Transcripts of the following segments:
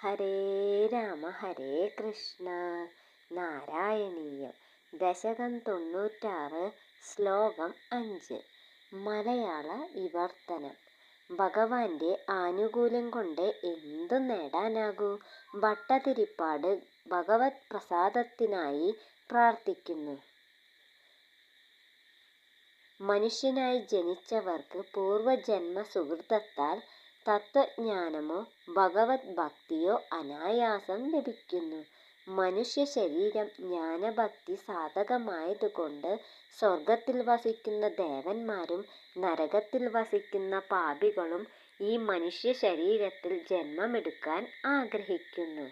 ഹരേ രാമ ഹരേ കൃഷ്ണ. നാരായണീയം. ദശകം തൊണ്ണൂറ്റാറ് ശ്ലോകം അഞ്ച്. മലയാള വിവർത്തനം. ഭഗവാന്റെ ആനുകൂല്യം കൊണ്ട് എന്തു നേടാനാകൂ? ഭട്ടതിരിപ്പാട് ഭഗവത് പ്രസാദത്തിനായി പ്രാർത്ഥിക്കുന്നു. മനുഷ്യനായി ജനിച്ചവർക്ക് പൂർവജന്മ സുഹൃതത്താൽ തത്വജ്ഞാനമോ ഭഗവത് ഭക്തിയോ അനായാസം ലഭിക്കുന്നു. മനുഷ്യ ശരീരം ജ്ഞാനഭക്തി സാധകമായതുകൊണ്ട് സ്വർഗത്തിൽ വസിക്കുന്ന ദേവന്മാരും നരകത്തിൽ വസിക്കുന്ന പാപികളും ഈ മനുഷ്യ ശരീരത്തിൽ ജന്മമെടുക്കാൻ ആഗ്രഹിക്കുന്നു.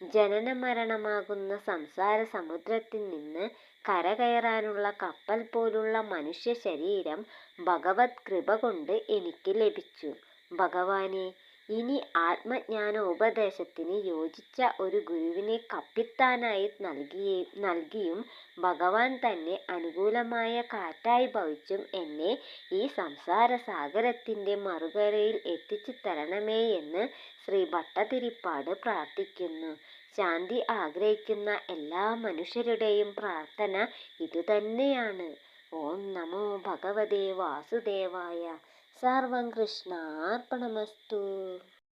ജനന മരണമാകുന്ന സംസാര സമുദ്രത്തിൽ നിന്ന് കരകയറാനുള്ള കപ്പൽ പോലുള്ള മനുഷ്യ ശരീരം ഭഗവത് കൃപ കൊണ്ട് എനിക്ക് ലഭിച്ചു. ഭഗവാനെ ഇനി ആത്മജ്ഞാന ഉപദേശത്തിന് യോജിച്ച ഒരു ഗുരുവിനെ കപ്പിത്താനായി നൽകിയേ നൽകിയും ഭഗവാൻ തന്നെ അനുകൂലമായ കാറ്റായി ഭവിച്ചും എന്നെ ഈ സംസാര സാഗരത്തിന്റെ മറുകരയിൽ എത്തിച്ചു തരണമേ എന്ന് ശ്രീ ഭട്ടതിരിപ്പാട് പ്രാർത്ഥിക്കുന്നു. ശാന്തി ആഗ്രഹിക്കുന്ന എല്ലാ മനുഷ്യരുടെയും പ്രാർത്ഥന ഇതുതന്നെയാണ്. ഓം നമോ ഭഗവതേ വാസുദേവായ ಸರ್ವಂ ಕೃಷ್ಣಾರ್ಪಣಮಸ್ತು.